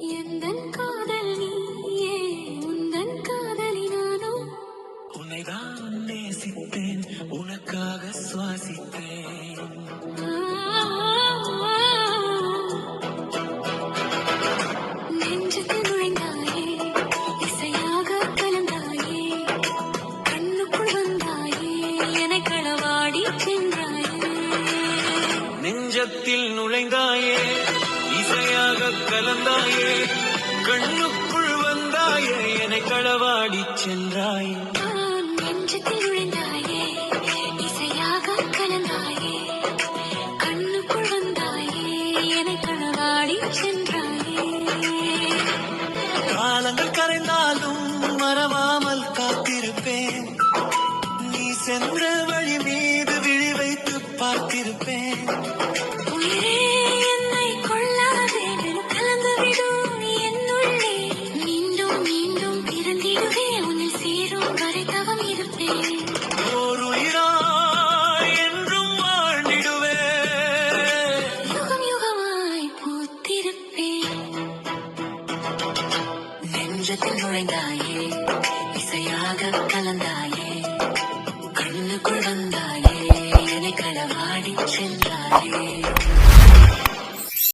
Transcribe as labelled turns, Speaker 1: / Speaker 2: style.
Speaker 1: எந்தன் காதல் நீயே உந்தன் காதலி நானோ
Speaker 2: உன்னைதான் நேசித்தேன் உனக்காக சுவாசித்தேன்.
Speaker 1: நெஞ்சத்தில் நுழைந்தாயே இசையாக கலந்தாயே கண்ணுக்குள் வந்தாயே என்னை களவாடி சென்றாயே.
Speaker 2: நெஞ்சத்தில் நுழைந்தாயே கலந்தாயே கண்ணுக்குள் வந்தாயே என்னை களவாடி சென்றாயே.
Speaker 1: நெஞ்சத்தில் நுழைந்தாயே இசையாக கலந்தாயே. கண்ணுக்குள் வந்தாயே என்னை களவாடி சென்றாயே.
Speaker 2: காலங்கள் கரைந்தாலும் மறவாமல் காத்திருப்பேன். நீ சென்ற வழி மீது விழி வைத்து பார்த்திருப்பேன்.
Speaker 1: உயிரே என்னை நெஞ்சத்தில் நுழைந்தாயே இசையாக கலந்தாயே. கண்ணுக்குள் வந்தாயே. என்னை களவாடி சென்றாயே.